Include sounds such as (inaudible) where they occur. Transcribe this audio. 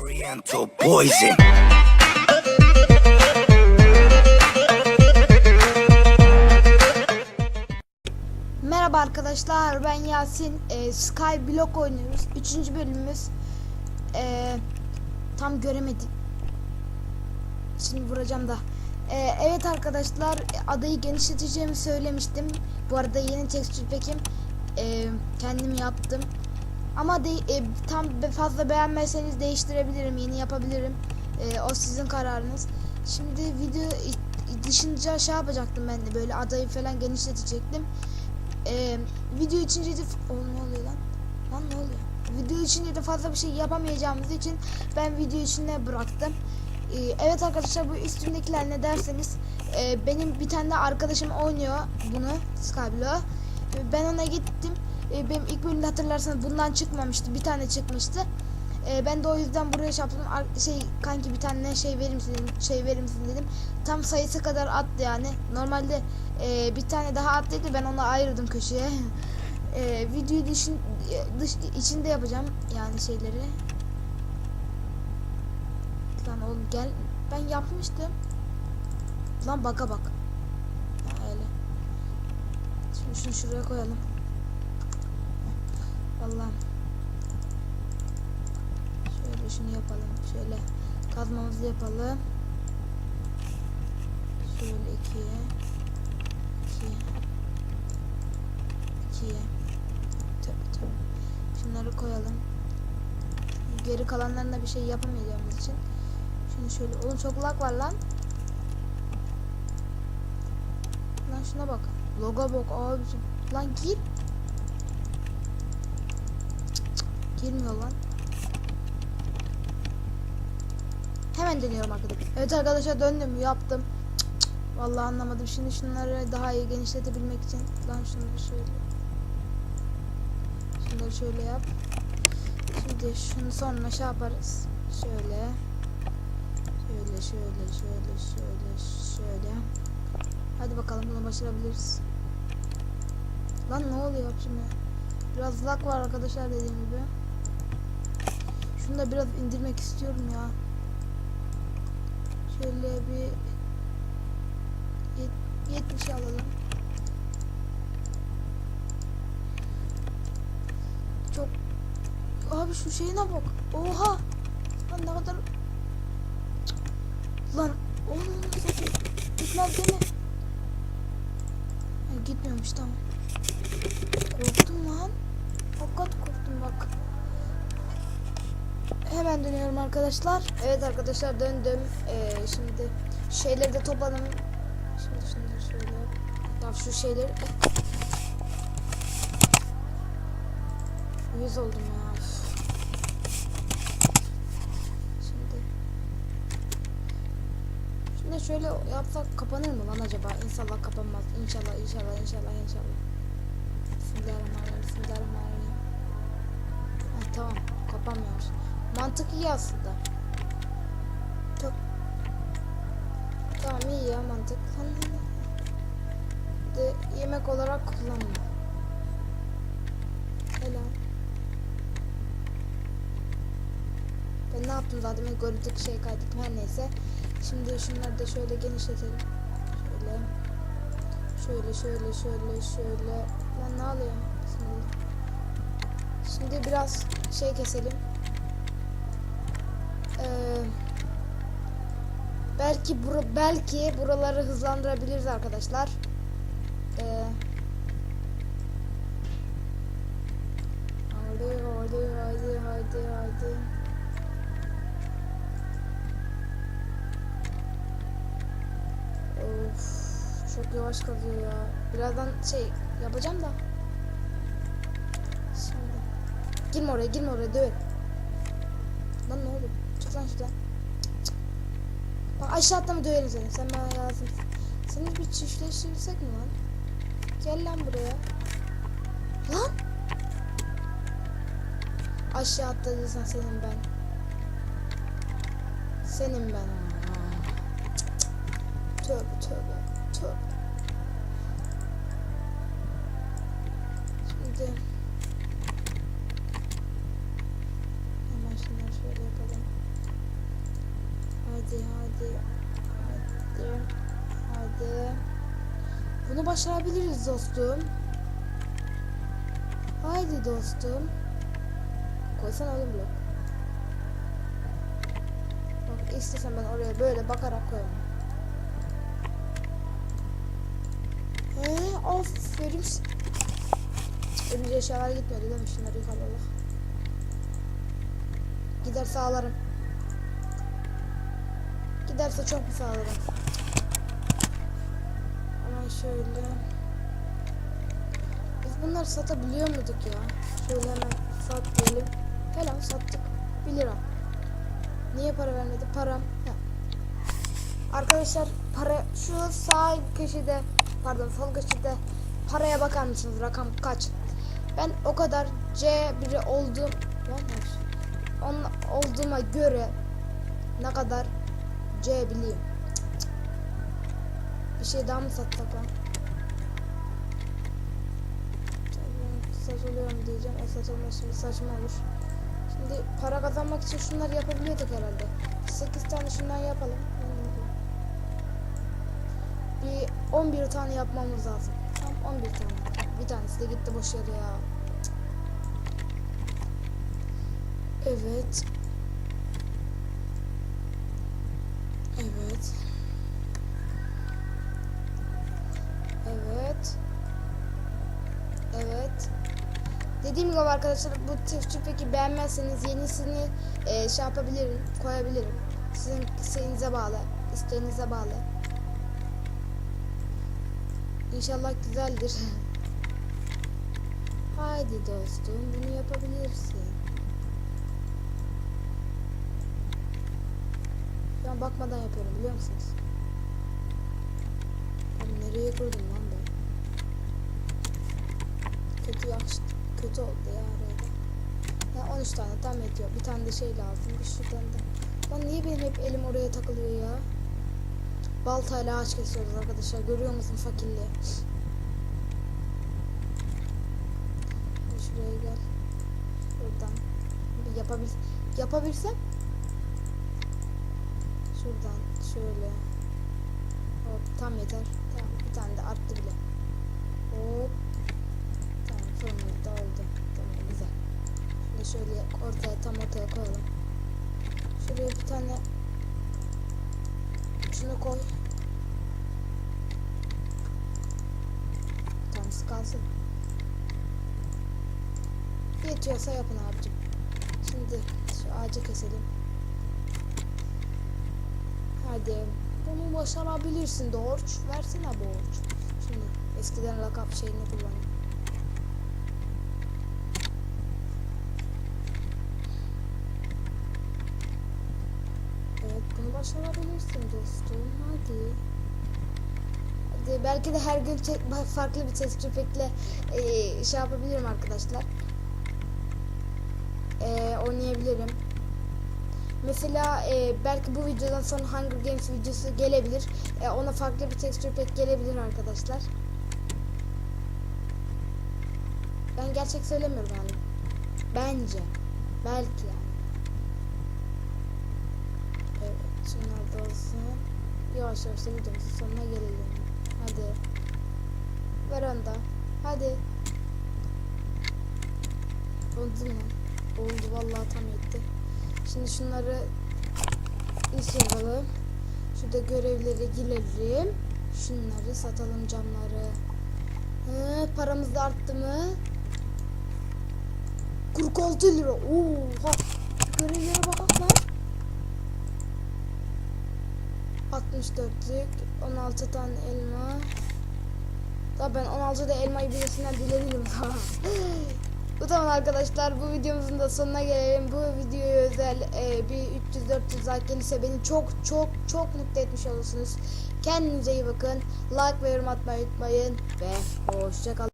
Oriental poison. Merhaba arkadaşlar ben Yasin. Ee, Skyblock oynuyoruz. Üçüncü bölümümüz. Ee, tam göremedim. Şimdi vuracağım da. Ee, evet arkadaşlar adayı genişleteceğimi söylemiştim. Bu arada yeni tekstür pekim. Ee, kendim yaptım ama de, e, tam fazla beğenmezseniz değiştirebilirim yeni yapabilirim Ee, o sizin kararınız şimdi video dışınca şey yapacaktım ben de böyle adayı falan genişletecektim ee, video içince de Oğlum ne oluyor lan? Lan ne oluyor? Video içinde de fazla bir şey yapamayacağımız için ben video içinde bıraktım. Ee, evet arkadaşlar bu üstümdekiler ne derseniz e, benim bir tane de arkadaşım oynuyor bunu Skyblock. Ee, Ben ona gittim. Ee, benim ilk bölümde hatırlarsanız bundan çıkmamıştı. Bir tane çıkmıştı. Ee, ben de o yüzden buraya. Ar- Şey kanki bir tane şey verir misin dedim. Şey verir misin dedim. Tam sayısı kadar attı yani. Normalde e, bir tane daha attıydı. Ben onu ayırdım köşeye. (laughs) e, videoyu dışın, dış, içinde yapacağım yani şeyleri. Lan oğlum gel. Ben yapmıştım. Lan baka bak. Öyle. Şimdi şunu şuraya koyalım. Allah'ım. Şöyle şunu yapalım. Şöyle kazmamızı yapalım. Şöyle ikiye. İkiye. İkiye. Tabii tabii. Şunları koyalım. Geri kalanlarına bir şey yapamayacağımız için. Şunu şöyle. Oğlum çok lag var lan. Lan şuna bak. Logo bak abicim. Lan gir. Cık cık, Girmiyor lan. Hemen deniyorum arkadaşlar. Evet arkadaşlar döndüm yaptım. Vallahi anlamadım. Şimdi şunları daha iyi genişletebilmek için. Lan şunları şöyle. Şunları şöyle yap. Şimdi şunu sonra şey yaparız. Şöyle. Şöyle şöyle şöyle şöyle şöyle. Hadi bakalım bunu başarabiliriz. Lan ne oluyor şimdi? Biraz lag var arkadaşlar dediğim gibi. Şunu da biraz indirmek istiyorum ya. Şöyle bir yet- 70 alalım. Çok Abi şu şeyine bak. Oha. Lan ne kadar. Lan oğlum gitmez değil mi? Ha, gitmiyormuş tamam. Korktum lan. Hakikat korktum bak. Hemen dönüyorum arkadaşlar. Evet arkadaşlar döndüm. Ee, şimdi şeyleri de topladım. Şimdi şunları şöyle. Ya şu şeyleri. Yüz oldum ya. Şimdi. Şimdi şöyle yapsak kapanır mı lan acaba? İnşallah kapanmaz. İnşallah inşallah inşallah inşallah. Bismillahirrahmanirrahim. Bismillahirrahmanirrahim. Ha, tamam kapanmıyor. Mantık iyi aslında. Çok Tamam iyi ya mantık. De yemek olarak kullanma. Helal. Ben ne yaptım zaten ben görüntülük şey kaydettim her neyse. Şimdi şunları da şöyle genişletelim. Şöyle. Şöyle şöyle şöyle şöyle. Lan ne oluyor? Şimdi, şimdi biraz şey keselim. Ee, belki bura, belki buraları hızlandırabiliriz arkadaşlar. Ee, hadi hadi hadi hadi hadi. Çok yavaş kazıyor ya. Birazdan şey yapacağım da. Şimdi. Girme oraya, girme oraya, döv. Şuradan. Cık. Bak aşağı atlama döverim seni. Sen bana lazım. Seni bir çiftleştirsek mi lan? Gel lan buraya. Lan! Aşağı atladıysan senin ben. Senin ben. Cık, cık. Tövbe tövbe. Tövbe. Şimdi Bunu başarabiliriz dostum. Haydi dostum. Koysana oğlum blok. Bak istesem ben oraya böyle bakarak koyarım. He, aferin. Önce eşyalar gitmedi değil mi? Şunları yıkalım. Giderse ağlarım. Giderse çok bir ağlarım. Şöyle. Biz bunları satabiliyor muyduk ya? Şöyle hemen sat diyelim. Helal sattık. 1 lira. Niye para vermedi? Param. Ha. Arkadaşlar para şu sağ köşede pardon sol köşede paraya bakar mısınız? Rakam kaç? Ben o kadar C1 oldum. Lan on, olduğuma göre ne kadar C bileyim. Bir şey daha mı satsak lan? Satılıyorum diyeceğim. E satılması saçma olur. Şimdi para kazanmak için şunları yapabiliyorduk herhalde. 8 tane şundan yapalım. Bir 11 tane yapmamız lazım. Tam 11 tane. Bir tanesi de gitti boş yere ya. Evet. Evet. Evet. Evet. Dediğim gibi arkadaşlar bu tüftü peki beğenmezseniz yenisini e, şey yapabilirim, koyabilirim. Sizin isteğinize bağlı, isteğinize bağlı. İnşallah güzeldir. (laughs) Haydi dostum bunu yapabilirsin. An bakmadan yapıyorum biliyor musunuz? Abi nereye kurdum lan ben? Kötü oldu ya araya da. Ya 13 tane tam yetiyor. Bir tane de şey lazım. Bir şuradan da. Lan niye benim hep elim oraya takılıyor ya? Baltayla ağaç kesiyoruz arkadaşlar. Görüyor musun fakirliği? Şuraya gel. Buradan. Bir yapabil yapabilsem Şuradan şöyle. Hop tam yeter. Tamam bir tane de arttı bile. Hop. Tamam oldu. Tamam güzel. Şimdi şöyle ortaya tam ortaya koyalım. Şuraya bir tane şunu koy. Tamam kalsın. Yetiyorsa yapın abicim. Şimdi şu ağacı keselim. Hadi. Bunu başarabilirsin Dorç. Versene borç. Şimdi eskiden lakap şeyini kullanayım. Evet bunu başarabilirsin dostum. Hadi. Hadi belki de her gün farklı bir test tüfekle eee, şey yapabilirim arkadaşlar. Eee, oynayabilirim. Mesela e, belki bu videodan sonra Hunger Games videosu gelebilir. E, ona farklı bir texture pack gelebilir arkadaşlar. Ben gerçek söylemiyorum yani. Bence. Belki yani. Da olsun. Yavaş yavaş da videomuzun sonuna gelelim. Hadi. Ver onu da. Hadi. Oldu mu? Oldu vallahi tam yetti. Şimdi şunları iş yapalım. Şurada görevlere girelim. Şunları satalım camları. Hı, paramız da arttı mı? 46 lira. Oha. Görevlere bakalım lan. 64'lük 16 tane elma. Daha ben 16 da elmayı birisinden diledim daha. (laughs) Bu zaman arkadaşlar bu videomuzun da sonuna gelelim. Bu videoya özel e, bir 300-400 like gelirse beni çok çok çok mutlu etmiş olursunuz. Kendinize iyi bakın. Like ve yorum atmayı unutmayın. Ve hoşçakalın.